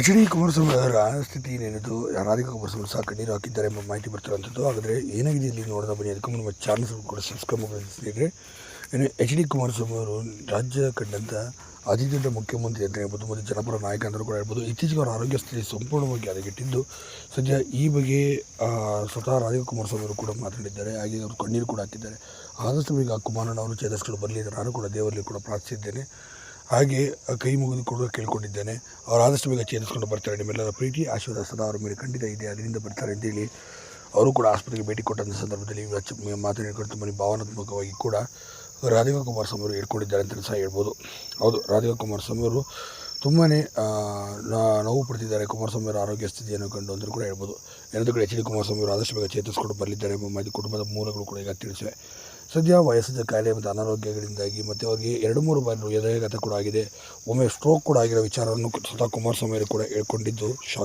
H D Kumaraswamy ಅವರ ಸ್ಥಿತಿ ಏನೇನಿದ್ದು ರಾಧಿಕಾ ಕುಮಾರಸ್ವಾಮಿ ಸಹ ಕಣ್ಣೀರು ಹಾಕಿದ್ದಾರೆ ಎಂಬ ಮಾಹಿತಿ ಬರ್ತಿರುವಂಥದ್ದು ಹಾಗಾದರೆ ಏನಾಗಿದೆ ಇಲ್ಲಿ ನೋಡಿದ ಬನ್ನಿ. ಅದಕ್ಕೂ ನಮ್ಮ ಚಾನಲ್ಸ್ ಕೂಡ ಸಬ್ಸ್ಕ್ರೈಬ್ ಮಾಡಿದ್ರೆ ಏನು ಎಚ್ ಡಿ ಕುಮಾರಸ್ವಾಮಿ ಅವರು ರಾಜ್ಯ ಕಂಡಂಥ ಅತಿ ಮುಖ್ಯಮಂತ್ರಿ ಅಂತ ಹೇಳ್ಬೋದು, ಮತ್ತು ಜನಪರ ನಾಯಕ ಅಂತಲೂ ಕೂಡ ಹೇಳ್ಬೋದು. ಇತ್ತೀಚೆಗೆ ಅವರ ಆರೋಗ್ಯ ಸ್ಥಿತಿ ಸಂಪೂರ್ಣವಾಗಿ ಹದಗೆಟ್ಟಿದ್ದು, ಸದ್ಯ ಈ ಬಗ್ಗೆ ಸ್ವತಃ ರಾಧಿಕಾ ಕುಮಾರಸ್ವಾಮಿ ಅವರು ಕೂಡ ಮಾತನಾಡಿದ್ದಾರೆ ಹಾಗೆ ಅವರು ಕಣ್ಣೀರು ಕೂಡ ಹಾಕಿದ್ದಾರೆ. ಆದಷ್ಟು ಈಗ ಕುಮಾರಣ್ಣ ಅವರು ಚೇತರಿಸ್ಕೊಂಡು ಬರಲಿ ನಾನು ಕೂಡ ದೇವರಲ್ಲಿ ಕೂಡ ಪ್ರಾರ್ಥಿಸಿದ್ದೇನೆ. ಹಾಗೆ ಕೈ ಮುಗಿದು ಕೂಡ ಕೇಳ್ಕೊಂಡಿದ್ದೇನೆ. ಅವರು ಆದಷ್ಟು ಬೇಗ ಚೇತರಿಸ್ಕೊಂಡು ಬರ್ತಾರೆ. ನಿಮ್ಮೆಲ್ಲರ ಪ್ರೀತಿ ಆಶೀರ್ವಾದ ಸದಾ ಅವರ ಮೇಲೆ ಖಂಡಿತ ಇದೆ. ಅದರಿಂದ ಬರ್ತಾರೆ ಅಂತೇಳಿ ಅವರು ಕೂಡ ಆಸ್ಪತ್ರೆಗೆ ಭೇಟಿ ಕೊಟ್ಟಂಥ ಸಂದರ್ಭದಲ್ಲಿ ಮಾತನಾಡಿಕೊಂಡು ತುಂಬಾ ಭಾವನಾತ್ಮಕವಾಗಿ ಕೂಡ ರಾಧಿಕಾ ಕುಮಾರಸ್ವಾಮಿ ಅವರು ಹೇಳ್ಕೊಂಡಿದ್ದಾರೆ ಅಂತ ಸಹ ಹೇಳ್ಬೋದು. ಹೌದು ರಾಧಿಕಾ ಕುಮಾರಸ್ವಾಮಿ ಅವರು ತುಂಬಾ ನೋವು ಪಡ್ತಿದ್ದಾರೆ. ಕುಮಾರಸ್ವಾಮಿಯವರ ಆರೋಗ್ಯ ಸ್ಥಿತಿಯನ್ನು ಕಂಡು ಅಂದರೂ ಕೂಡ ಹೇಳ್ಬೋದು. ಎಲ್ಲರ ಕಡೆ ಎಚ್ ಡಿ ಕುಮಾರಸ್ವಾಮಿ ಅವರು ಆದಷ್ಟು ಬೇಗ ಚೇತರಿಸ್ಕೊಂಡು ಬರಲಿದ್ದಾರೆ ಎಂಬ ಕುಟುಂಬದ ಮೂಲಗಳು ಕೂಡ ಈಗ ತಿಳಿಸಿವೆ. ಸದ್ಯ ವಯಸ್ಸಿನ ಕಾಯಿಲೆ ಮತ್ತು ಅನಾರೋಗ್ಯಗಳಿಂದಾಗಿ ಮತ್ತು ಅವರಿಗೆ ಎರಡು ಮೂರು ಬಾರಿ ಹೃದಯಾಘಾತ ಕೂಡ ಆಗಿದೆ. ಒಮ್ಮೆ ಸ್ಟ್ರೋಕ್ ಕೂಡ ಆಗಿರೋ ವಿಚಾರವನ್ನು ಸ್ವತಃ ಕುಮಾರಸ್ವಾಮಿ ಅವರು ಕೂಡ ಹೇಳ್ಕೊಂಡಿದ್ದು ಶಾಕ್